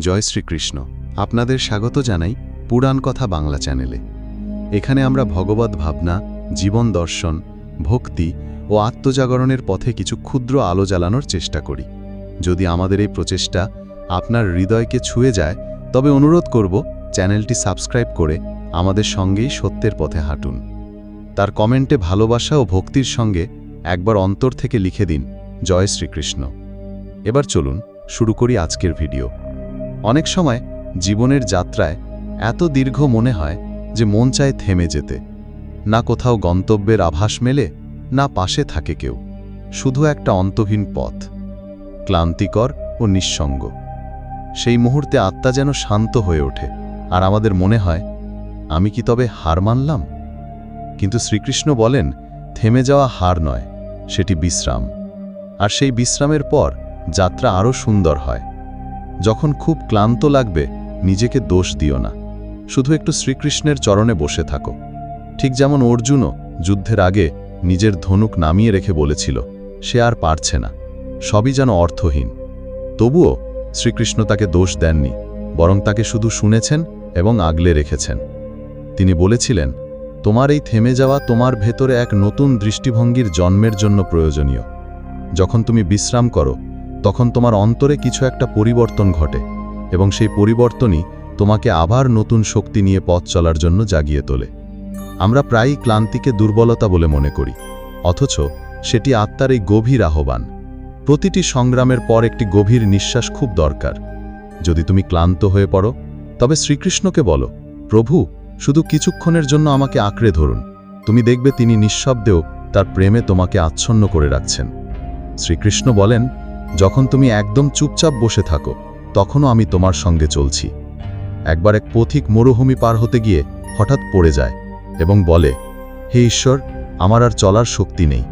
জয় শ্রীকৃষ্ণ। আপনাদের স্বাগত জানাই পুরাণ কথা বাংলা চ্যানেলে। এখানে আমরা ভগবত ভাবনা, জীবন দর্শন, ভক্তি ও আত্মজাগরণের পথে কিছু ক্ষুদ্র আলো জ্বালানোর চেষ্টা করি। যদি আমাদের এই প্রচেষ্টা আপনার হৃদয়কে ছুঁয়ে যায়, তবে অনুরোধ করব চ্যানেলটি সাবস্ক্রাইব করে আমাদের সঙ্গেই সত্যের পথে হাঁটুন। তার কমেন্টে ভালোবাসা ও ভক্তির সঙ্গে একবার অন্তর থেকে লিখে দিন, জয় শ্রীকৃষ্ণ। এবার চলুন শুরু করি আজকের ভিডিও। অনেক সময় জীবনের যাত্রায় এত দীর্ঘ মনে হয় যে মন চায় থেমে যেতে। না কোথাও গন্তব্যের আভাস মেলে, না পাশে থাকে কেউ। শুধু একটা অন্তহীন পথ, ক্লান্তিকর ও নিঃসঙ্গ। সেই মুহূর্তে আত্মা যেন শান্ত হয়ে ওঠে আর আমাদের মনে হয়, আমি কি তবে হার মানলাম? কিন্তু শ্রীকৃষ্ণ বলেন, থেমে যাওয়া হার নয়, সেটি বিশ্রাম। আর সেই বিশ্রামের পর যাত্রা আরও সুন্দর হয়। যখন খুব ক্লান্ত লাগবে, নিজেকে দোষ দিও না। শুধু একটু শ্রীকৃষ্ণের চরণে বসে থাকো। ঠিক যেমন অর্জুনও যুদ্ধের আগে নিজের ধনুক নামিয়ে রেখে বলেছিল, সে আর পারছে না, সবই যেন অর্থহীন। তবুও শ্রীকৃষ্ণ তাকে দোষ দেননি, বরং তাকে শুধু শুনেছেন এবং আগলে রেখেছেন। তিনি বলেছিলেন, তোমার এই থেমে যাওয়া তোমার ভেতরে এক নতুন দৃষ্টিভঙ্গির জন্মের জন্য প্রয়োজনীয়। যখন তুমি বিশ্রাম করো তখন তোমার অন্তরে কিছু একটা পরিবর্তন ঘটে, এবং সেই পরিবর্তনই তোমাকে আবার নতুন শক্তি নিয়ে পথ চলার জন্য জাগিয়ে তোলে। আমরা প্রায়ই ক্লান্তিকে দুর্বলতা বলে মনে করি, অথচ সেটি আত্মার এই গভীর আহ্বান। প্রতিটি সংগ্রামের পর একটি গভীর নিঃশ্বাস খুব দরকার। যদি তুমি ক্লান্ত হয়ে পড়ো, তবে শ্রীকৃষ্ণকে বলো, প্রভু, শুধু কিছুক্ষণের জন্য আমাকে আঁকড়ে ধরুন। তুমি দেখবে তিনি নিঃশব্দেও তার প্রেমে তোমাকে আচ্ছন্ন করে রাখছেন। শ্রীকৃষ্ণ বলেন যখন তুমি একদম চুপচাপ বসে থাকো, তখনও আমি তোমার সঙ্গে চলছি। একবার এক পথিক মরুভূমি পার হতে গিয়ে হঠাৎ পড়ে যায় এবং বলে, হে ঈশ্বর, আমার আর চলার শক্তি নেই।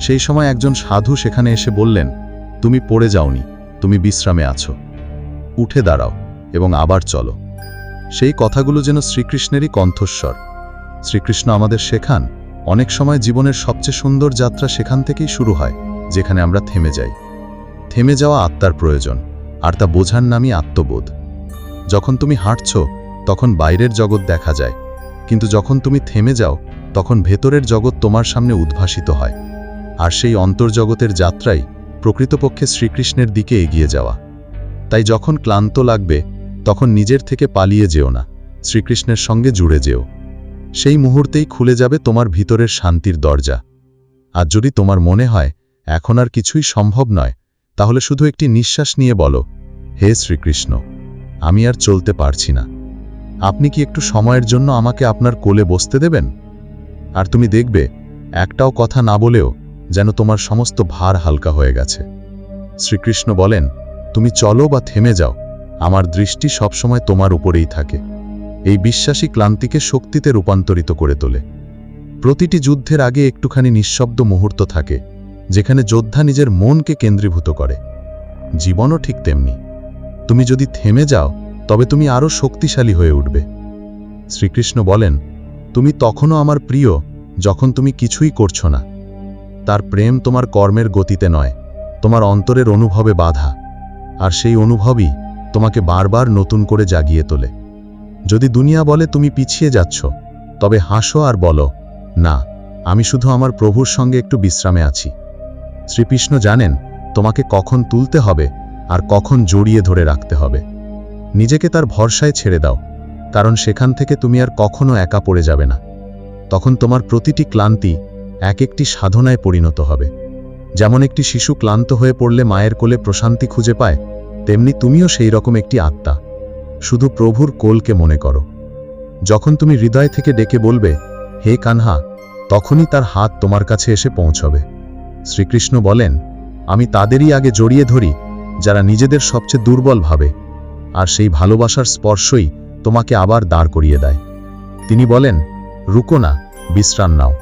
সেই সময় একজন সাধু সেখানে এসে বললেন, তুমি পড়ে যাওনি, তুমি বিশ্রামে আছো। উঠে দাঁড়াও এবং আবার চলো। সেই কথাগুলো যেন শ্রীকৃষ্ণেরই কণ্ঠস্বর। শ্রীকৃষ্ণ আমাদের শেখান, অনেক সময় জীবনের সবচেয়ে সুন্দর যাত্রা সেখান থেকেই শুরু হয়, যেখানে আমরা থেমে যাই। থেমে যাওয়া আত্মার প্রয়োজন, আর তা বোঝার নামই আত্মবোধ। যখন তুমি হাঁটছ, তখন বাইরের জগৎ দেখা যায়, কিন্তু যখন তুমি থেমে যাও, তখন ভেতরের জগৎ তোমার সামনে উদ্ভাসিত হয়, আর সেই অন্তর্জগতের যাত্রাই প্রকৃতপক্ষে শ্রীকৃষ্ণের দিকে এগিয়ে যাওয়া। তাই যখন ক্লান্ত লাগবে, তখন নিজের থেকে পালিয়ে যেও না, শ্রীকৃষ্ণের সঙ্গে জুড়ে যেও। সেই মুহূর্তেই খুলে যাবে তোমার ভিতরের শান্তির দরজা। আর যদি তোমার মনে হয়, এখন আর কিছুই সম্ভব নয় তাহলে শুধু একটি নিঃশ্বাস নিয়ে বলো, হে শ্রীকৃষ্ণ, আমি আর চলতে পারছি না। আপনি কি একটু সময়ের জন্য আমাকে আপনার কোলে বসতে দেবেন? আর তুমি দেখবে, একটাও কথা না বলেও যেন তোমার সমস্ত ভার হালকা হয়ে গেছে। শ্রীকৃষ্ণ বলেন, তুমি চলো বা থেমে যাও, আমার দৃষ্টি সবসময় তোমার উপরেই থাকে। এই বিশ্বাসী ক্লান্তিকে শক্তিতে রূপান্তরিত করে তোলে। প্রতিটি যুদ্ধের আগে একটুখানি নিঃশব্দ মুহূর্ত থাকে। যেখানে যোদ্ধা নিজের মনকে কেন্দ্রীভূত করে। জীবনও ঠিক তেমনি। তুমি যদি থেমে যাও, তবে তুমি আরও শক্তিশালী হয়ে উঠবে। শ্রীকৃষ্ণ বলেন, তুমি তখনও আমার প্রিয়, যখন তুমি কিছুই করছ না। তার প্রেম তোমার কর্মের গতিতে নয়, তোমার অন্তরের অনুভবে বাধা, আর সেই অনুভবই তোমাকে বারবার নতুন করে জাগিয়ে তোলে। যদি দুনিয়া বলে তুমি পিছিয়ে যাচ্ছ, তবে হাসো আর বলো, না, আমি শুধু আমার প্রভুর সঙ্গে একটু বিশ্রামে আছি। শ্রীকৃষ্ণ জানেন তোমাকে কখন তুলতে হবে আর কখন জড়িয়ে ধরে রাখতে হবে। নিজেকে তার ভরসায় ছেড়ে দাও, কারণ সেখান থেকে তুমি আর কখনো একা পড়ে যাবে না। তখন তোমার প্রতিটি ক্লান্তি এক একটি সাধনায় পরিণত হবে। যেমন একটি শিশু ক্লান্ত হয়ে পড়লে মায়ের কোলে প্রশান্তি খুঁজে পায়, তেমনি তুমিও সেই রকম একটি আত্মা। শুধু প্রভুর কোলকে মনে করো। যখন তুমি হৃদয় থেকে ডেকে বলবে, হে কানহা, তখনই তার হাত তোমার কাছে এসে পৌঁছবে। শ্রীকৃষ্ণ বলেন, আমি তাদেরই আগে জড়িয়ে ধরি, যারা নিজেদের সবচেয়ে দুর্বল ভাবে, আর সেই ভালোবাসার স্পর্শই তোমাকে আবার দাঁড় করিয়ে দেয়। তিনি বলেন, রুকো না, বিশ্রাম নাও।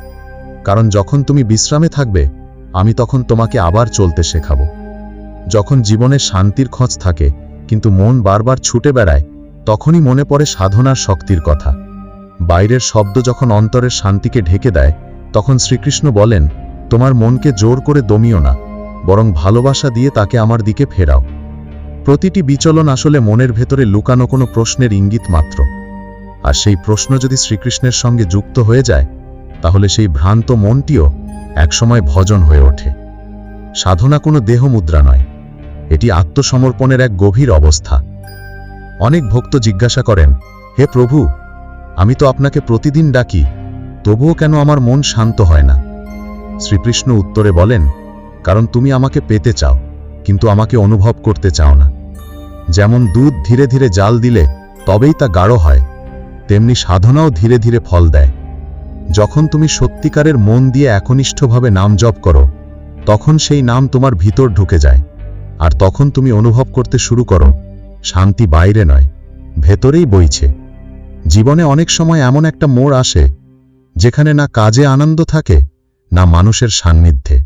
কারণ যখন তুমি বিশ্রামে থাকবে, আমি তখন তোমাকে আবার চলতে শেখাবো। যখন জীবনে শান্তির খোঁজ থাকে, কিন্তু মন বারবার ছুটে বেড়ায়, তখনই মনে পড়ে সাধনার শক্তির কথা। বাইরের শব্দ যখন অন্তরের শান্তিকে ঢেকে দেয়, তখন শ্রীকৃষ্ণ বলেন তোমার মনকে জোর করে দমিও না, বরং ভালোবাসা দিয়ে তাকে আমার দিকে ফেরাও। প্রতিটি বিচলন আসলে মনের ভেতরে লুকানো কোনো প্রশ্নের ইঙ্গিত মাত্র। আর সেই প্রশ্ন যদি শ্রীকৃষ্ণের সঙ্গে যুক্ত হয়ে যায়, তাহলে সেই ভ্রান্ত মনটিও একসময় ভজন হয়ে ওঠে। সাধনা কোনো দেহ মুদ্রা নয়, এটি আত্মসমর্পণের এক গভীর অবস্থা। অনেক ভক্ত জিজ্ঞাসা করেন, হে প্রভু, আমি তো আপনাকে প্রতিদিন ডাকি, তবুও কেন আমার মন শান্ত হয় না? শ্রীকৃষ্ণ উত্তরে বলেন, কারণ তুমি আমাকে পেতে চাও, কিন্তু আমাকে অনুভব করতে চাও না। যেমন দুধ ধীরে ধীরে জাল দিলে তবেই তা গাঢ় হয়, তেমনি সাধনাও ধীরে ধীরে ফল দেয়। যখন তুমি সত্যিকারের মন দিয়ে একনিষ্ঠভাবে নাম জপ করো, তখন সেই নাম তোমার ভিতর ঢুকে যায়, আর তখন তুমি অনুভব করতে শুরু করো, শান্তি বাইরে নয়, ভেতরেই বইছে। জীবনে অনেক সময় এমন একটা মোড় আসে, যেখানে না কাজে আনন্দ থাকে না মানুষের সান্নিধ্যে।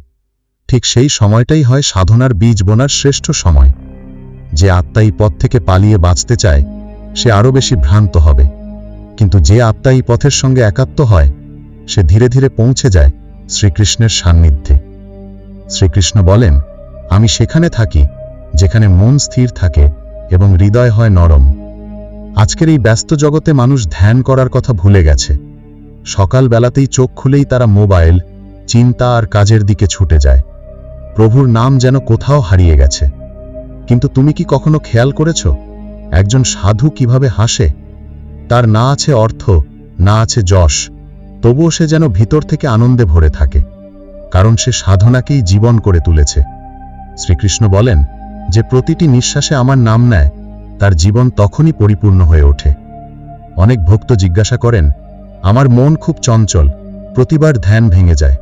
ঠিক সেই সময়টাই হয় সাধনার বীজ বোনার শ্রেষ্ঠ সময়। যে আত্মা এই পথ থেকে পালিয়ে বাঁচতে চায়, সে আরও বেশি ভ্রান্ত হবে। কিন্তু যে আত্মা এই পথের সঙ্গে একাত্ম হয়, সে ধীরে ধীরে পৌঁছে যায় শ্রীকৃষ্ণের সান্নিধ্যে। শ্রীকৃষ্ণ বলেন, আমি সেখানে থাকি, যেখানে মন স্থির থাকে এবং হৃদয় হয় নরম। আজকের এই ব্যস্ত জগতে মানুষ ধ্যান করার কথা ভুলে গেছে। সকালবেলাতেই চোখ খুলেই তারা মোবাইল চিন্তা আর কাজের দিকে ছুটে যায়। প্রভুর নাম যেন কোথাও হারিয়ে গেছে। কিন্তু তুমি কি কখনো খেয়াল করেছ? একজন সাধু কীভাবে হাসে? তার না আছে অর্থ, না আছে যশ, তবুও সে যেন ভিতর থেকে আনন্দে ভরে থাকে। কারণ সে সাধনাকেই জীবন করে তুলেছে। শ্রীকৃষ্ণ বলেন, যে প্রতিটি নিঃশ্বাসে আমার নাম নেয়, তার জীবন তখনই পরিপূর্ণ হয়ে ওঠে। অনেক ভক্ত জিজ্ঞাসা করেন, আমার মন খুব চঞ্চল, প্রতিবার ধ্যান ভেঙে যায়।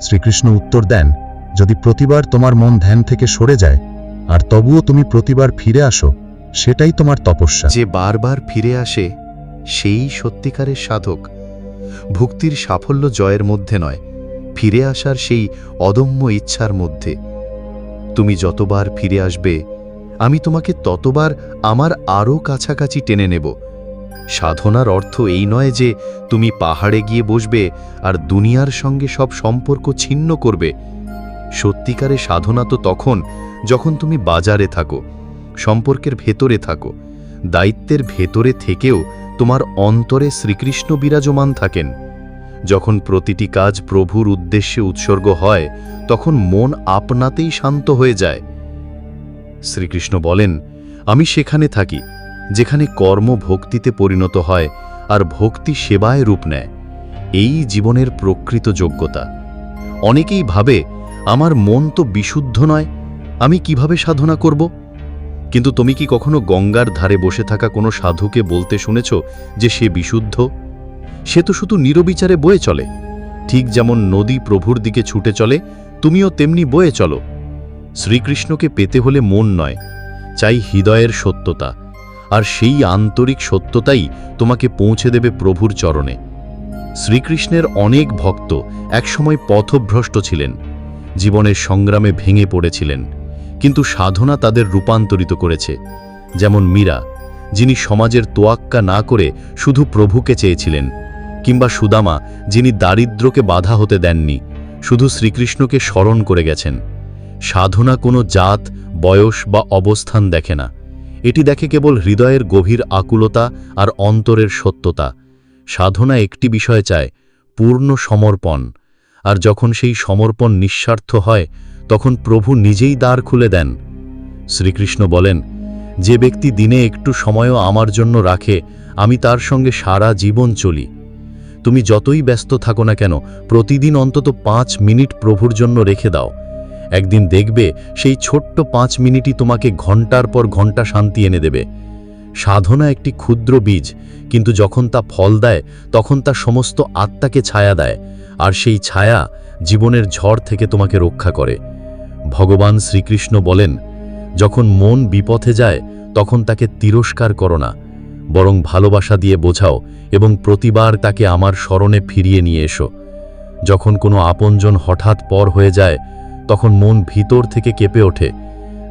শ্রীকৃষ্ণ উত্তর দেন, যদি প্রতিবার তোমার মন ধ্যান থেকে সরে যায়, আর তবুও তুমি প্রতিবার ফিরে আসো, সেটাই তোমার তপস্যা। যে বারবার ফিরে আসে, সেই সত্যিকারের সাধক। ভক্তির সাফল্য জয়ের মধ্যে নয়, ফিরে আসার সেই অদম্য ইচ্ছার মধ্যে। তুমি যতবার ফিরে আসবে, আমি তোমাকে ততবার আমার আরও কাছাকাছি টেনে নেব। সাধনার অর্থ এই নয় যে তুমি পাহাড়ে গিয়ে বসবে আর দুনিয়ার সঙ্গে সব সম্পর্ক ছিন্ন করবে। সত্যিকারে সাধনা তো তখন যখন তুমি বাজারে থাকো, সম্পর্কের ভেতরে থাকো, দায়িত্বের ভেতরে থেকেও তোমার অন্তরে শ্রীকৃষ্ণ বিরাজমান থাকেন। যখন প্রতিটি কাজ প্রভুর উদ্দেশ্যে উৎসর্গ হয়, তখন মন আপনাতেই শান্ত হয়ে যায়। শ্রীকৃষ্ণ বলেন, আমি সেখানে থাকি যেখানে কর্ম ভক্তিতে পরিণত হয় আর ভক্তি সেবায় রূপ নেয়। এই জীবনের প্রকৃত যোগ্যতা। অনেকেই ভাবে, আমার মন তো বিশুদ্ধ নয়, আমি কীভাবে সাধনা করব? কিন্তু তুমি কি কখনো গঙ্গার ধারে বসে থাকা কোনো সাধুকে বলতে শুনেছ যে সে বিশুদ্ধ? সে তো শুধু নিরবিচারে বয়ে চলে। ঠিক যেমন নদী প্রভুর দিকে ছুটে চলে, তুমিও তেমনি বয়ে চলো। শ্রীকৃষ্ণকে পেতে হলে মন নয়, চাই হৃদয়ের সত্যতা। আর সেই আন্তরিক সত্যতাই তোমাকে পৌঁছে দেবে প্রভুর চরণে। শ্রীকৃষ্ণের অনেক ভক্ত একসময় পথভ্রষ্ট ছিলেন, জীবনের সংগ্রামে ভেঙে পড়েছিলেন, কিন্তু সাধনা তাদের রূপান্তরিত করেছে। যেমন মীরা, যিনি সমাজের তোয়াক্কা না করে শুধু প্রভুকে চেয়েছিলেন, কিংবা সুদামা, যিনি দারিদ্র্যকে বাধা হতে দেননি, শুধু শ্রীকৃষ্ণকে স্মরণ করে গেছেন। সাধনা কোনো জাত, বয়স বা অবস্থান দেখে না। এটি দেখে কেবল হৃদয়ের গভীর আকুলতা আর অন্তরের সত্যতা। সাধনা একটি বিষয় চায়, পূর্ণ সমর্পণ। আর যখন সেই সমর্পণ নিঃস্বার্থ হয়, তখন প্রভু নিজেই দ্বার খুলে দেন। শ্রীকৃষ্ণ বলেন, যে ব্যক্তি দিনে একটু সময়ও আমার জন্য রাখে, আমি তার সঙ্গে সারা জীবন চলি। তুমি যতই ব্যস্ত থাকো না কেন, প্রতিদিন অন্তত পাঁচ মিনিট প্রভুর জন্য রেখে দাও। একদিন দেখবে সেই ছোট্ট পাঁচ মিনিটই তোমাকে ঘণ্টার পর ঘণ্টা শান্তি এনে দেবে। সাধনা একটি ক্ষুদ্র বীজ, কিন্তু যখন তা ফল দেয়, তখন তা সমস্ত আত্মাকে ছায়া দেয়, আর সেই ছায়া জীবনের ঝড় থেকে তোমাকে রক্ষা করে। ভগবান শ্রীকৃষ্ণ বলেন, যখন মন বিপথে যায়, তখন তাকে তিরস্কার করো না, বরং ভালোবাসা দিয়ে বোঝাও এবং প্রতিবার তাকে আমার স্মরণে ফিরিয়ে নিয়ে এসো। যখন কোনো আপনজন হঠাৎ পর হয়ে যায় তখন মন ভিতর থেকে কেঁপে ওঠে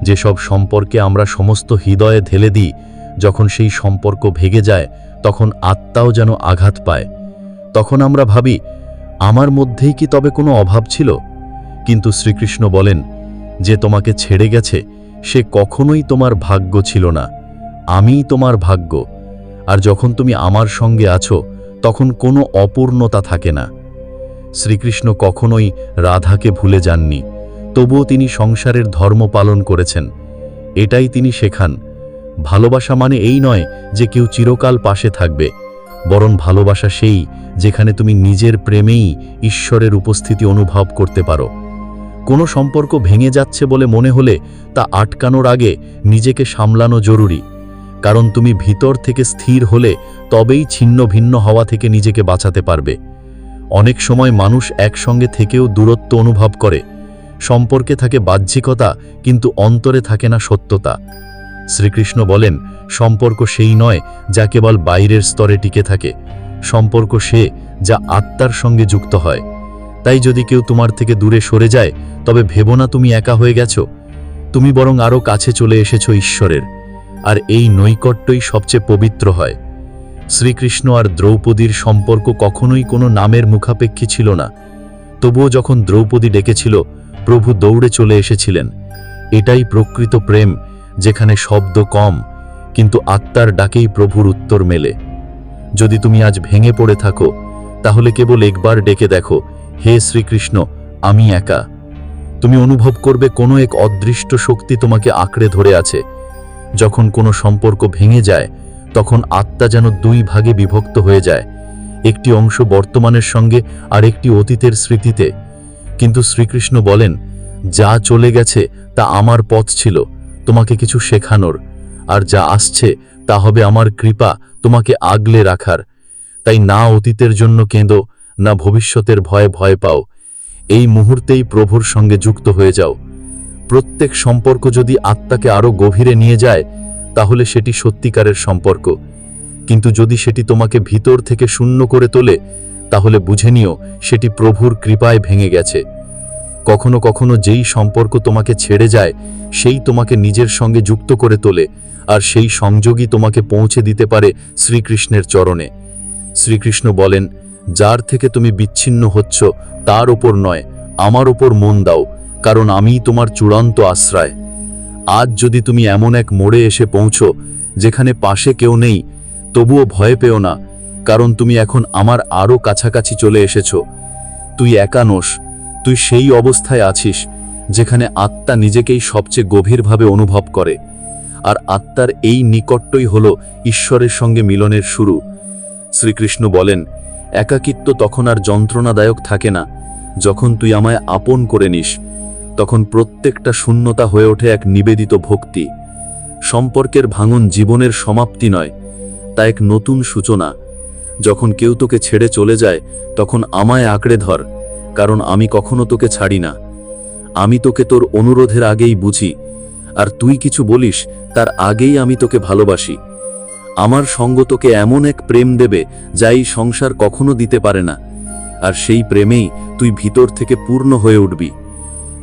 যেসব সম্পর্কে আমরা সমস্ত হৃদয়ে ঢেলে দিই, যখন সেই সম্পর্ক ভেঙে যায়, তখন আত্মাও যেন আঘাত পায়। তখন আমরা ভাবি, আমার মধ্যেই কি তবে কোনো অভাব ছিল? কিন্তু শ্রীকৃষ্ণ বলেন, যে তোমাকে ছেড়ে গেছে, সে কখনোই তোমার ভাগ্য ছিল না। আমিই তোমার ভাগ্য। আর যখন তুমি আমার সঙ্গে আছো, তখন কোনো অপূর্ণতা থাকে না। শ্রীকৃষ্ণ কখনোই রাধাকে ভুলে যাননি। তবুও তিনি সংসারের ধর্ম পালন করেছেন। এটাই তিনি শেখান। ভালোবাসা মানে এই নয় যে কেউ চিরকাল পাশে থাকবে, বরং ভালোবাসা সেই যেখানে তুমি নিজের প্রেমেই ঈশ্বরের উপস্থিতি অনুভব করতে পারো। কোনো সম্পর্ক ভেঙে যাচ্ছে বলে মনে হলে তা আটকানোর আগে নিজেকে সামলানো জরুরি, কারণ তুমি ভিতর থেকে স্থির হলে তবেই ছিন্ন ভিন্ন হওয়া থেকে নিজেকে বাঁচাতে পারবে। অনেক সময় মানুষ একসঙ্গে থেকেও দূরত্ব অনুভব করে সম্পর্কে থাকে বাহ্যিকতা, কিন্তু অন্তরে থাকে না সত্যতা। শ্রীকৃষ্ণ বলেন, সম্পর্ক সেই নয় যা কেবল বাইরের স্তরে টিকে থাকে। সম্পর্ক সে যা আত্মার সঙ্গে যুক্ত হয়। তাই যদি কেউ তোমার থেকে দূরে সরে যায়, তবে ভেবো না তুমি একা হয়ে গেছ। তুমি বরং আরও কাছে চলে এসেছ ঈশ্বরের, আর এই নৈকট্যই সবচেয়ে পবিত্র হয়। শ্রীকৃষ্ণ আর দ্রৌপদীর সম্পর্ক কখনোই কোনো নামের মুখাপেক্ষী ছিল না। তবুও যখন দ্রৌপদী ডেকেছিল প্রভু দৌড়ে চলে এসেছিলেন। এটাই প্রকৃত প্রেম, যেখানে শব্দ কম, কিন্তু আত্মার ডাকেই প্রভুর উত্তর মেলে। যদি তুমি আজ ভেঙে পড়ে থাকো, তাহলে কেবল একবার ডেকে দেখো, হে শ্রীকৃষ্ণ, আমি একা। তুমি অনুভব করবে কোনো এক অদৃষ্ট শক্তি তোমাকে আঁকড়ে ধরে আছে। যখন কোনো সম্পর্ক ভেঙে যায়, তখন আত্মা যেন দুই ভাগে বিভক্ত হয়ে যায়, একটি অংশ বর্তমানের সঙ্গে আর একটি অতীতের স্মৃতিতে। কিন্তু শ্রীকৃষ্ণ বলেন, যা চলে গেছে, তা আমার পথ ছিল, তোমাকে কিছু শেখানোর। আর যা আসছে, তা হবে আমার কৃপা, তোমাকে আগলে রাখার। তাই না অতীতের জন্য কেঁদো, না ভবিষ্যতের ভয়ে ভয় পাও। এই মুহূর্তেই প্রভুর সঙ্গে যুক্ত হয়ে যাও। প্রত্যেক সম্পর্ক যদি আত্মাকে আরও গভীরে নিয়ে যায়, তাহলে সেটি সত্যিকারের সম্পর্ক। কিন্তু যদি সেটি তোমাকে ভিতর থেকে শূন্য করে তোলে তাহলে বুঝে নিও, সেটি প্রভুর কৃপায় ভেঙে গেছে। কখনো কখনো যেই সম্পর্ক তোমাকে ছেড়ে যায়, সেই তোমাকে নিজের সঙ্গে যুক্ত করে তোলে, আর সেই সংযোগই তোমাকে পৌঁছে দিতে পারে শ্রীকৃষ্ণের চরণে। শ্রীকৃষ্ণ বলেন, যার থেকে তুমি বিচ্ছিন্ন হচ্ছ, তার ওপর নয়, আমার ওপর মন দাও, কারণ আমিই তোমার চূড়ান্ত আশ্রয়। আজ যদি তুমি এমন এক মোড়ে এসে পৌঁছো, যেখানে পাশে কেউ নেই, তবুও ভয় পেও না কারণ তুমি এখন আমার আরও কাছাকাছি চলে এসেছ। তুই একা নোস, তুই সেই অবস্থায় আছিস যেখানে আত্মা নিজেকেই সবচেয়ে গভীরভাবে অনুভব করে। আর আত্মার এই নিকট্যই হল ঈশ্বরের সঙ্গে মিলনের শুরু। শ্রীকৃষ্ণ বলেন, একাকিত্ব তখন আর যন্ত্রণাদায়ক থাকে না। যখন তুই আমায় আপন করে নিস, তখন প্রত্যেকটা শূন্যতা হয়ে ওঠে এক নিবেদিত ভক্তি। সম্পর্কের ভাঙন জীবনের সমাপ্তি নয়, তা এক নতুন সূচনা। যখন কেউ তোকে ছেড়ে চলে যায়, তখন আমায় আঁকড়ে ধর, কারণ আমি কখনো তোকে ছাড়ি না। আমি তোকে তোর অনুরোধের আগেই বুঝি, আর তুই কিছু বলিস, তার আগেই আমি তোকে ভালোবাসি। আমার সঙ্গ তোকে এমন এক প্রেম দেবে, যা এই সংসার কখনো দিতে পারে না, আর সেই প্রেমেই তুই ভিতর থেকে পূর্ণ হয়ে উঠবি।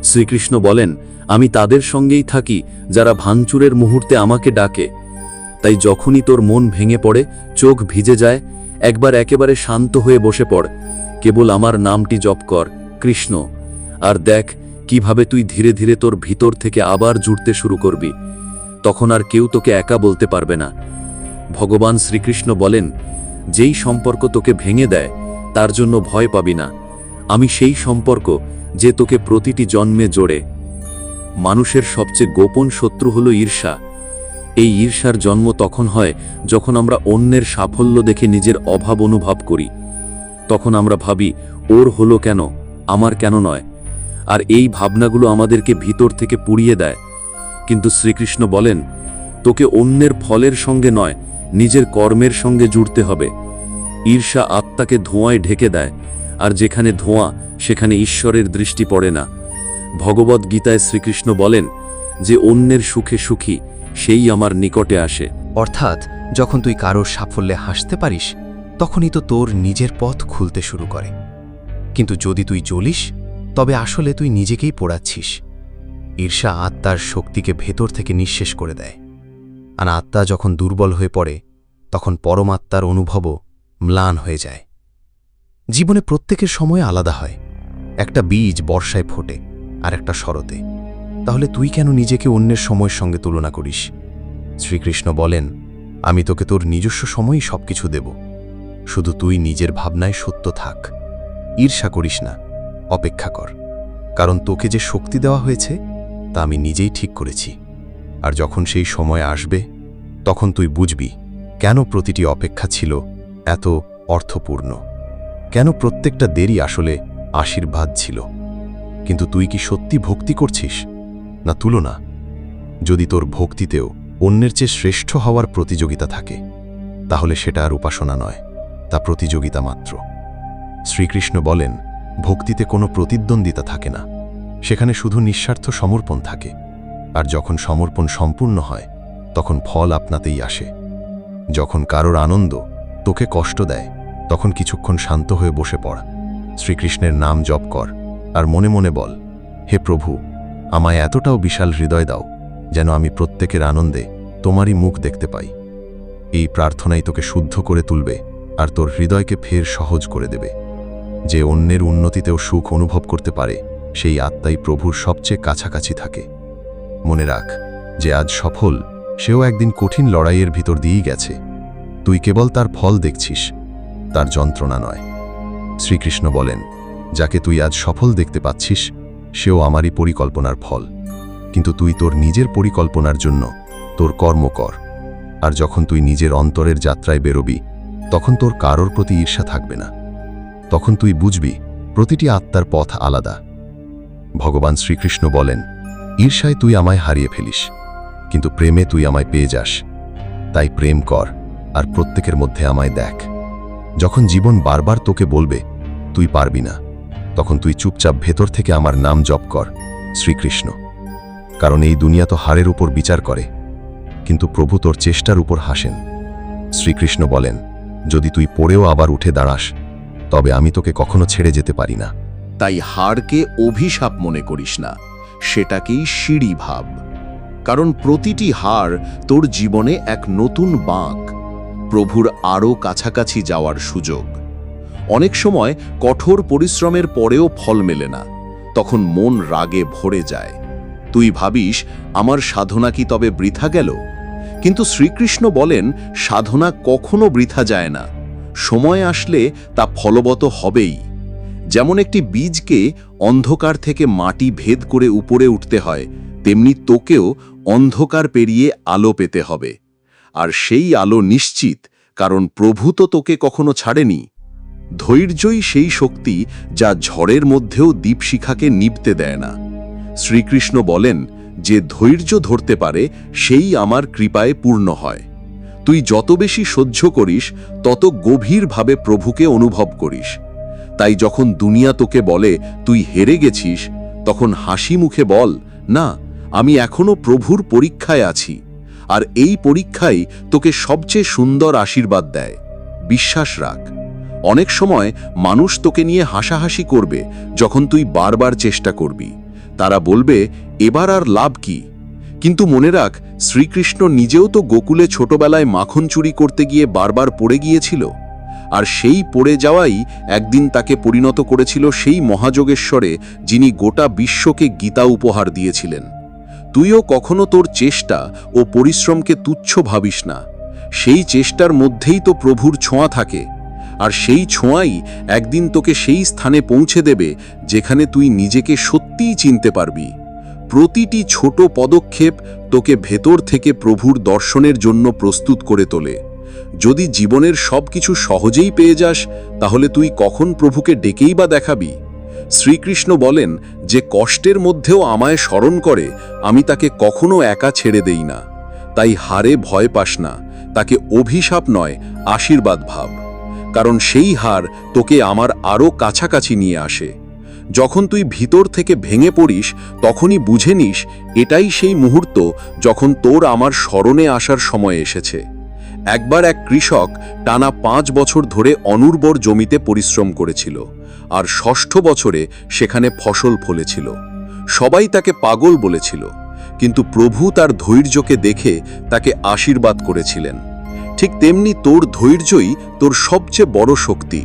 শ্রীকৃষ্ণ বলেন, আমি তাদের সঙ্গেই থাকি, যারা ভাঙচুরের মুহূর্তে আমাকে ডাকে। তাই যখনই তোর মন ভেঙে পড়ে, চোখ ভিজে যায় একবার একেবারে শান্ত হয়ে বসে পড়। কেবল আমার নামটি জপ কর, কৃষ্ণ। আর দেখ, কীভাবে তুই ধীরে ধীরে তোর ভিতর থেকে আবার জুড়তে শুরু করবি। তখন আর কেউ তোকে একা বলতে পারবে না। ভগবান শ্রীকৃষ্ণ বলেন, যেই সম্পর্ক তোকে ভেঙে দেয়, তার জন্য ভয় পাবি না। আমি সেই সম্পর্ক যে তোকে প্রতিটি জন্মে জোড়ে। মানুষের সবচেয়ে গোপন শত্রু হলো ঈর্ষা। এই ঈর্ষার জন্ম তখন হয় যখন আমরা অন্যের সাফল্য দেখে নিজের অভাব অনুভব করি। তখন আমরা ভাবি, ওর হলো কেন? আমার কেন নয়? আর এই ভাবনাগুলো আমাদেরকে ভিতর থেকে পুড়িয়ে দেয়। কিন্তু শ্রীকৃষ্ণ বলেন, তোকে অন্যের ফলের সঙ্গে নয়, নিজের কর্মের সঙ্গে জুড়তে হবে। ঈর্ষা আত্মাকে ধোঁয়ায় ঢেকে দেয়, আর যেখানে ধোঁয়া, সেখানে ঈশ্বরের দৃষ্টি পড়ে না। ভগবদ গীতায় শ্রীকৃষ্ণ বলেন যে, অন্যের সুখে সুখী সেই আমার নিকটে আসে। অর্থাৎ, যখন তুই কারোর সাফল্যে হাসতে পারিস, তখনই তো তোর নিজের পথ খুলতে শুরু করে। কিন্তু যদি তুই জ্বলিস, তবে আসলে তুই নিজেকেই পোড়াচ্ছিস। ঈর্ষা আত্মার শক্তিকে ভেতর থেকে নিঃশেষ করে দেয়। আর আত্মা যখন দুর্বল হয়ে পড়ে, তখন পরমাত্মার অনুভবও ম্লান হয়ে যায়। জীবনে প্রত্যেকের সময় আলাদা হয়। একটা বীজ বর্ষায় ফোটে, আর একটা শরতে। তাহলে তুই কেন নিজেকে অন্যের সময়ের সঙ্গে তুলনা করিস? শ্রীকৃষ্ণ বলেন, আমি তোকে তোর নিজস্ব সময়ই সব কিছু দেব। শুধু তুই নিজের ভাবনায় সত্য থাক। ঈর্ষা করিস না, অপেক্ষা কর। কারণ তোকে যে শক্তি দেওয়া হয়েছে, তা আমি নিজেই ঠিক করেছি। আর যখন সেই সময় আসবে, তখন তুই বুঝবি কেন প্রতিটি অপেক্ষা ছিল এত অর্থপূর্ণ। কেন প্রত্যেকটা দেরি আসলে আশীর্বাদ ছিল। কিন্তু তুই কি সত্যি ভক্তি করছিস? না তুলনা, যদি তোর ভক্তিতেও অন্যের চেয়ে শ্রেষ্ঠ হওয়ার প্রতিযোগিতা থাকে, তাহলে সেটা আর উপাসনা নয়, তা প্রতিযোগিতা মাত্র। শ্রীকৃষ্ণ বলেন, ভক্তিতে কোনো প্রতিদ্বন্দ্বিতা থাকে না, সেখানে শুধু নিঃস্বার্থ সমর্পণ থাকে, আর যখন সমর্পণ সম্পূর্ণ হয়, তখন ফল আপনাতেই আসে। যখন কারোর আনন্দ তোকে কষ্ট দেয়, তখন কিছুক্ষণ শান্ত হয়ে বসে পড়। শ্রীকৃষ্ণের নাম জপ কর, আর মনে মনে বল, হে প্রভু আমায় এতটাও বিশাল হৃদয় দাও, যেন আমি প্রত্যেকের আনন্দে তোমারই মুখ দেখতে পাই। এই প্রার্থনাই তোকে শুদ্ধ করে তুলবে আর তোর হৃদয়কে ফের সহজ করে দেবে। যে অন্যের উন্নতিতেও সুখ অনুভব করতে পারে, সেই আত্মাই প্রভুর সবচেয়ে কাছাকাছি থাকে। মনে রাখ, যে আজ সফল, সেও একদিন কঠিন লড়াইয়ের ভিতর দিয়েই গেছে। তুই কেবল তার ফল দেখছিস, তার যন্ত্রণা নয়। শ্রীকৃষ্ণ বলেন, যাকে তুই আজ সফল দেখতে পাচ্ছিস সেও আমারই পরিকল্পনার ফল। কিন্তু তুই তোর নিজের পরিকল্পনার জন্য তোর কর্ম কর। আর যখন তুই নিজের অন্তরের যাত্রায় বেরোবি, তখন তোর কারোর প্রতি ঈর্ষা থাকবে না। তখন তুই বুঝবি, প্রতিটি আত্মার পথ আলাদা। ভগবান শ্রীকৃষ্ণ বলেন, ঈর্ষায় তুই আমায় হারিয়ে ফেলিস, কিন্তু প্রেমে তুই আমায় পেয়ে যাস। তাই প্রেম কর আর প্রত্যেকের মধ্যে আমায় দেখ। যখন জীবন বারবার তোকে বলবে, তুই পারবি না। তখন তুই চুপচাপ ভেতর থেকে আমার নাম জপ কর, শ্রীকৃষ্ণ। কারণ এই দুনিয়া তো হারের উপর বিচার করে, কিন্তু প্রভু তোর চেষ্টার উপর হাসেন। শ্রীকৃষ্ণ বলেন, যদি তুই পড়েও আবার উঠে দাঁড়াস, তবে আমি তোকে কখনো ছেড়ে যেতে পারি না। তাই হারকে অভিশাপ মনে করিস না, সেটাকেই সিঁড়ি ভাব। কারণ প্রতিটি হার তোর জীবনে এক নতুন বাঁক, প্রভুর আরও কাছাকাছি যাওয়ার সুযোগ। অনেক সময় কঠোর পরিশ্রমের পরেও ফল মেলে না। তখন মন রাগে ভরে যায়। তুই ভাবিস, আমার সাধনা কি তবে বৃথা গেল? কিন্তু শ্রীকৃষ্ণ বলেন, সাধনা কখনো বৃথা যায় না। সময় আসলে তা ফলবত হবেই। যেমন একটি বীজকে অন্ধকার থেকে মাটি ভেদ করে উপরে উঠতে হয়, তেমনি তোকেও অন্ধকার পেরিয়ে আলো পেতে হবে। আর সেই আলো নিশ্চিত, কারণ প্রভু তো তোকে কখনো ছাড়েনি। ধৈর্যই সেই শক্তি যা ঝড়ের মধ্যেও দীপশিখাকে নিপতে দেয় না। শ্রীকৃষ্ণ বলেন, যে ধৈর্য ধরতে পারে, সেই আমার কৃপায় পূর্ণ হয়। তুই যত বেশি সহ্য করিস, তত গভীরভাবে প্রভুকে অনুভব করিস। তাই যখন দুনিয়া তোকে বলে, তুই হেরে গেছিস তখন হাসি মুখে বল, না, আমি এখনও প্রভুর পরীক্ষায় আছি। আর এই পরীক্ষাই তোকে সবচেয়ে সুন্দর আশীর্বাদ দেয়। বিশ্বাস রাখ। অনেক সময় মানুষ তোকে নিয়ে হাসাহাসি করবে যখন তুই বারবার চেষ্টা করবি। তারা বলবে, এবার আর লাভ কি? কিন্তু মনে রাখ, শ্রীকৃষ্ণ নিজেও তো গোকুলে ছোটবেলায় মাখন চুরি করতে গিয়ে বারবার পড়ে গিয়েছিল। আর সেই পড়ে যাওয়াই একদিন তাকে পরিণত করেছিল সেই মহাযোগেশ্বরে, যিনি গোটা বিশ্বকে গীতা উপহার দিয়েছিলেন। তুইও কখনো তোর চেষ্টা ও পরিশ্রমকে তুচ্ছ ভাবিস না। সেই চেষ্টার মধ্যেই তো প্রভুর ছোঁয়া থাকে। আর সেই ছোঁয়াই একদিন তোকে সেই স্থানে পৌঁছে দেবে যেখানে তুই নিজেকে সত্যিই চিনতে পারবি। প্রতিটি ছোট পদক্ষেপ তোকে ভেতর থেকে প্রভুর দর্শনের জন্য প্রস্তুত করে তোলে। যদি জীবনের সব কিছু সহজেই পেয়ে যাস, তাহলে তুই কখন প্রভুকে ডেকেই বা দেখাবি? শ্রীকৃষ্ণ বলেন, যে কষ্টের মধ্যেও আমায় স্মরণ করে, আমি তাকে কখনো একা ছেড়ে দেই না। তাই হারে ভয় পাস না। তাকে অভিশাপ নয়, আশীর্বাদ ভাব। কারণ সেই হার তোকে আমার আরও কাছাকাছি নিয়ে আসে। যখন তুই ভিতর থেকে ভেঙে পড়িস, তখনই বুঝে নিস, এটাই সেই মুহূর্ত যখন তোর আমার স্মরণে আসার সময় এসেছে। একবার এক কৃষক টানা পাঁচ বছর ধরে অনুর্বর জমিতে পরিশ্রম করেছিল আর ষষ্ঠ বছরে সেখানে ফসল ফলেছিল। সবাই তাকে পাগল বলেছিল, কিন্তু প্রভু তার ধৈর্যকে দেখে তাকে আশীর্বাদ করেছিলেন। ঠিক তেমনি তোর ধৈর্যই তোর সবচেয়ে বড় শক্তি।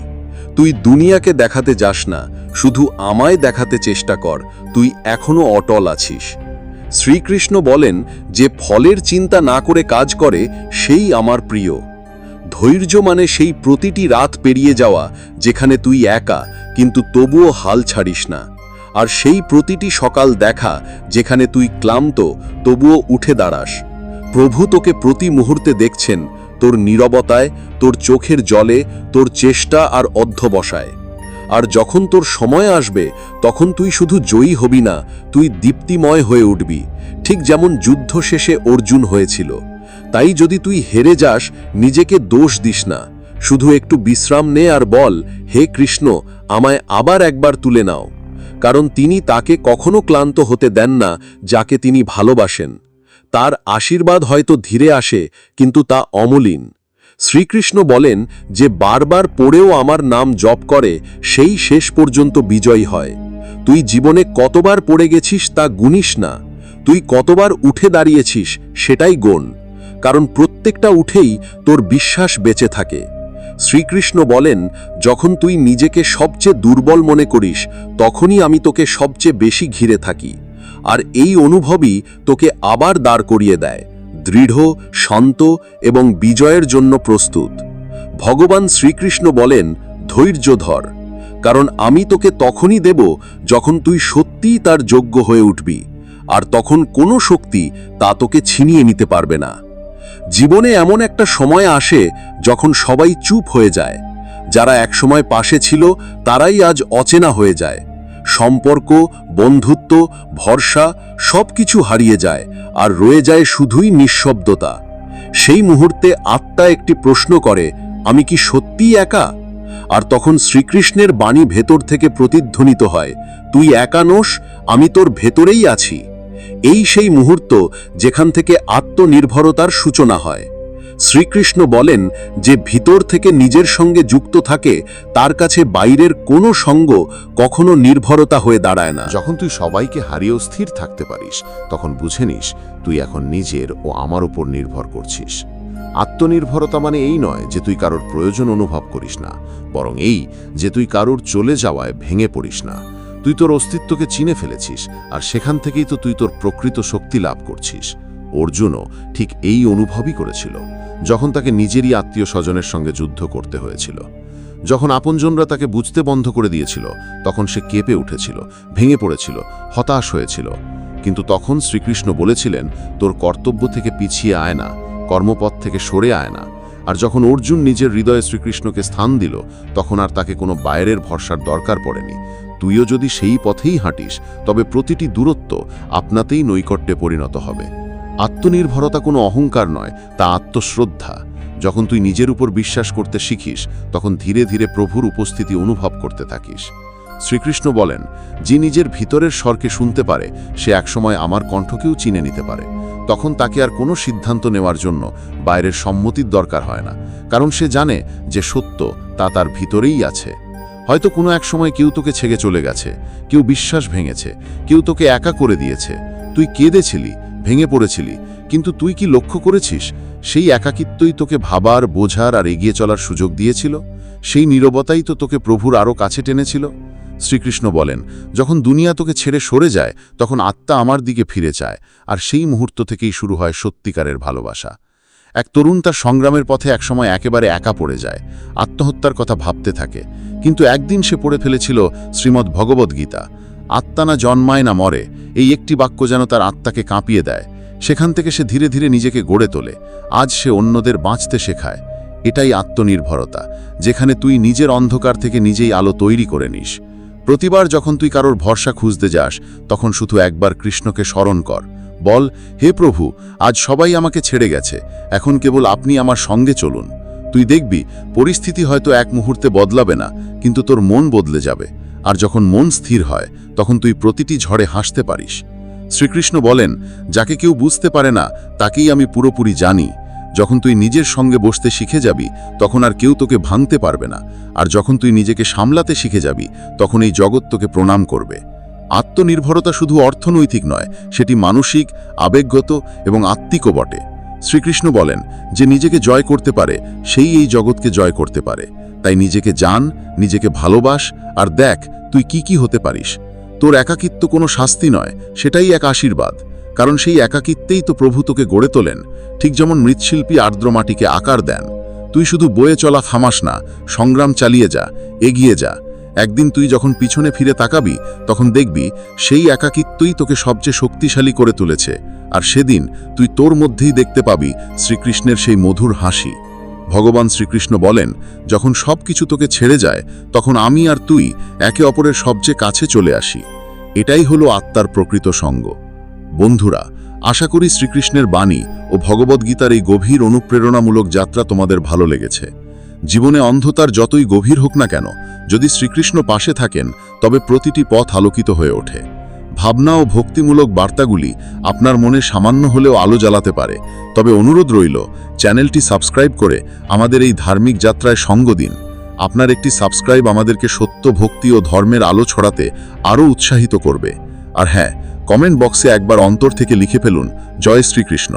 তুই দুনিয়াকে দেখাতে যাস না, শুধু আমায় দেখাতে চেষ্টা কর, তুই এখনও অটল আছিস। শ্রীকৃষ্ণ বলেন, যে ফলের চিন্তা না করে কাজ করে, সেই আমার প্রিয়। ধৈর্য মানে সেই প্রতিটি রাত পেরিয়ে যাওয়া, যেখানে তুই একা, কিন্তু তবুও হাল ছাড়িস না। আর সেই প্রতিটি সকাল দেখা, যেখানে তুই ক্লান্ত, তবুও উঠে দাঁড়াস। প্রভু তোকে প্রতি মুহূর্তে দেখছেন তোর নীরবতায়, তোর চোখের জলে, তোর চেষ্টা আর অধ্যবসায়। আর যখন তোর সময় আসবে, তখন তুই শুধু জয়ী হবি না, তুই দীপ্তিময় হয়ে উঠবি। ঠিক যেমন যুদ্ধ শেষে অর্জুন হয়েছিল। তাই যদি তুই হেরে যাস, নিজেকে দোষ দিস না। শুধু একটু বিশ্রাম নে আর বল, হে কৃষ্ণ, আমায় আবার একবার তুলে নাও। কারণ তিনি তাকে কখনো ক্লান্ত হতে দেন না, যাকে তিনি ভালোবাসেন। তার আশীর্বাদ হয়তো ধীরে আসে, কিন্তু তা অমলিন। শ্রীকৃষ্ণ বলেন যে বারবার পড়েও আমার নাম জপ করে, সেই শেষ পর্যন্ত বিজয়ী হয়। তুই জীবনে কতবার পড়ে গেছিস তা গুনিস না। তুই কতবার উঠে দাঁড়িয়েছিস সেটাই গোন কারণ প্রত্যেকটা উঠেই তোর বিশ্বাস বেঁচে থাকে। শ্রীকৃষ্ণ বলেন, যখন তুই নিজেকে সবচেয়ে দুর্বল মনে করিস, তখনই আমি তোকে সবচেয়ে বেশি ঘিরে থাকি। আর এই অনুভবই তোকে আবার দাঁড় করিয়ে দেয়, দৃঢ়, শান্ত এবং বিজয়ের জন্য প্রস্তুত। ভগবান শ্রীকৃষ্ণ বলেন, ধৈর্য ধর, কারণ আমি তোকে তখনই দেব যখন তুই সত্যিই তার যোগ্য হয়ে উঠবি, আর তখন কোনো শক্তি তা তোকে ছিনিয়ে নিতে পারবে না। জীবনে এমন একটা সময় আসে যখন সবাই চুপ হয়ে যায়, যারা একসময় পাশে ছিল তারাই আজ অচেনা হয়ে যায় সম্পর্ক, বন্ধুত্ব, ভরসা সব কিছু হারিয়ে যায় আর রয়ে যায় শুধুই নিঃশব্দতা। সেই মুহূর্তে আত্মা একটি প্রশ্ন করে, আমি কি সত্যিই একা? আর তখন শ্রীকৃষ্ণের বাণী ভেতর থেকে প্রতিধ্বনিত হয়, তুই একা নোস, আমি তোর ভেতরেই আছি। এই সেই মুহূর্ত যেখান থেকে আত্মনির্ভরতার সূচনা হয়। শ্রীকৃষ্ণ বলেন যে ভিতর থেকে নিজের সঙ্গে যুক্ত থাকে, তার কাছে বাইরের কোনো সঙ্গ কখনো নির্ভরতা হয়ে দাঁড়ায় না। যখন তুই সবাইকে হারিয়েও স্থির থাকতে পারিস, তখন বুঝে নিস তুই এখন নিজের ও আমার উপর নির্ভর করছিস। আত্মনির্ভরতা মানে এই নয় যে তুই কারোর প্রয়োজন অনুভব করিস না, বরং এই যে তুই কারোর চলে যাওয়ায় ভেঙে পড়িস না। তুই তোর অস্তিত্বকে চিনে ফেলেছিস, আর সেখান থেকেই তো তুই তোর প্রকৃত শক্তি লাভ করছিস। অর্জুনও ঠিক এই অনুভবই করেছিল, যখন তাকে নিজেরই আত্মীয় স্বজনের সঙ্গে যুদ্ধ করতে হয়েছিল। যখন আপনজনরা তাকে বুঝতে বন্ধ করে দিয়েছিল, তখন সে কেঁপে উঠেছিল, ভেঙে পড়েছিল, হতাশ হয়েছিল। কিন্তু তখন শ্রীকৃষ্ণ বলেছিলেন, তোর কর্তব্য থেকে পিছিয়ে আয় না, কর্মপথ থেকে সরে আয় না। আর যখন অর্জুন নিজের হৃদয়ে শ্রীকৃষ্ণকে স্থান দিল, তখন আর তাকে কোনো বাইরের ভরসার দরকার পড়েনি। তুইও যদি সেই পথেই হাঁটিস, তবে প্রতিটি দূরত্ব আপনাতেই নৈকট্যে পরিণত হবে। আত্মনির্ভরতা কোনো অহংকার নয়, তা আত্মশ্রদ্ধা। যখন তুই নিজের উপর বিশ্বাস করতে শিখিস, তখন ধীরে ধীরে প্রভুর উপস্থিতি অনুভব করতে থাকিস। শ্রীকৃষ্ণ বলেন, যে নিজের ভিতরের স্বরকে শুনতে পারে, সে একসময় আমার কণ্ঠকেও চিনে নিতে পারে। তখন তাকে আর কোনো সিদ্ধান্ত নেওয়ার জন্য বাইরের সম্মতির দরকার হয় না, কারণ সে জানে যে সত্য তা তার ভিতরেই আছে। হয়তো কোনো এক সময় কেউ তোকে ছেগে চলে গেছে, কেউ বিশ্বাস ভেঙেছে, কেউ তোকে একা করে দিয়েছে। তুই কেঁদেছিলি ভেঙে পড়েছিলি, কিন্তু তুই কি লক্ষ্য করেছিস, সেই একাকিত্বই তোকে ভাবার, বোঝার আর এগিয়ে চলার সুযোগ দিয়েছিল? সেই নীরবতাই তো তোকে প্রভুর আরও কাছে টেনেছিল? শ্রীকৃষ্ণ বলেন, যখন দুনিয়া তোকে ছেড়ে সরে যায়, তখন আত্মা আমার দিকে ফিরে চায়, আর সেই মুহূর্ত থেকেই শুরু হয় সত্যিকারের ভালোবাসা। এক তরুণ তার সংগ্রামের পথে একসময় একেবারে একা পড়ে যায়, আত্মহত্যার কথা ভাবতে থাকে, কিন্তু একদিন সে পড়ে ফেলেছিল শ্রীমদ্ ভগবদ্গীতা। আত্মা না জন্মায় না মরে, এই একটি বাক্য যেন তার আত্মাকে কাঁপিয়ে দেয়। সেখান থেকে সে ধীরে ধীরে নিজেকে গড়ে তোলে। আজ সে অন্যদের বাঁচতে শেখায়। এটাই আত্মনির্ভরতা, যেখানে তুই নিজের অন্ধকার থেকে নিজেই আলো তৈরি করে নিস। প্রতিবার যখন তুই কারোর ভরসা খুঁজতে যাস, তখন শুধু একবার কৃষ্ণকে স্মরণ কর। বল, হে প্রভু, আজ সবাই আমাকে ছেড়ে গেছে। এখন কেবল আপনি আমার সঙ্গে চলুন। তুই দেখবি, পরিস্থিতি হয়তো এক মুহূর্তে বদলাবে না, কিন্তু তোর মন বদলে যাবে। আর যখন মন স্থির হয়, তখন তুই প্রতিটি ঝড়ে হাসতে পারিস। শ্রীকৃষ্ণ বলেন, যাকে কেউ বুঝতে পারে না, তাকেই আমি পুরোপুরি জানি। যখন তুই নিজের সঙ্গে বসতে শিখে যাবি, তখন আর কেউ তোকে ভাঙতে পারবে না। আর যখন তুই নিজেকে সামলাতে শিখে যাবি, তখন এই জগৎ তোকে প্রণাম করবে। আত্মনির্ভরতা শুধু অর্থনৈতিক নয়, সেটি মানসিক, আবেগগত এবং আত্মিকও বটে। শ্রীকৃষ্ণ বলেন যে নিজেকে জয় করতে পারে, সেই এই জগৎকে জয় করতে পারে। তাই নিজেকে জান, নিজেকে ভালোবাস আর দেখ তুই কি কি হতে পারিস। তোর একাকিত্ব কোনো শাস্তি নয়, সেটাই এক আশীর্বাদ। কারণ সেই একাকিত্বেই তো প্রভু তোকে গড়ে তোলেন, ঠিক যেমন মৃৎশিল্পী আর্দ্র মাটিকে আকার দেন। তুই শুধু বয়ে চলা থামাস না, সংগ্রাম চালিয়ে যা, এগিয়ে যা একদিন তুই যখন পিছনে ফিরে তাকাবি, তখন দেখবি সেই একাকিত্বই তোকে সবচেয়ে শক্তিশালী করে তুলেছে। আর সেদিন তুই তোর মধ্যেই দেখতে পাবি শ্রীকৃষ্ণের সেই মধুর হাসি। ভগবান শ্রীকৃষ্ণ বলেন, যখন সব কিছু তোকে ছেড়ে যায়, তখন আমি আর তুই একে অপরের সবচেয়ে কাছে চলে আসি। এটাই হলো আত্মার প্রকৃত সঙ্গ। বন্ধুরা, আশা করি শ্রীকৃষ্ণের বাণী ও ভগবদ্গীতার এই গভীর অনুপ্রেরণামূলক যাত্রা তোমাদের ভালো লেগেছে। জীবনে অন্ধতার যতই গভীর হোক না কেন, যদি শ্রীকৃষ্ণ পাশে থাকেন, তবে প্রতিটি পথ আলোকিত হয়ে ওঠে। ভাবনা ও ভক্তিমূলক বার্তাগুলি আপনার মনে সামান্য হলেও আলো জ্বালাতে পারে। তবে অনুরোধ রইল, চ্যানেলটি সাবস্ক্রাইব করে আমাদের এই ধার্মিক যাত্রায় সঙ্গ দিন। আপনার একটি সাবস্ক্রাইব আমাদেরকে সত্য, ভক্তি ও ধর্মের আলো ছড়াতে আরও উৎসাহিত করবে। আর হ্যাঁ কমেন্ট বক্সে একবার অন্তর থেকে লিখে ফেলুন, জয় শ্রীকৃষ্ণ।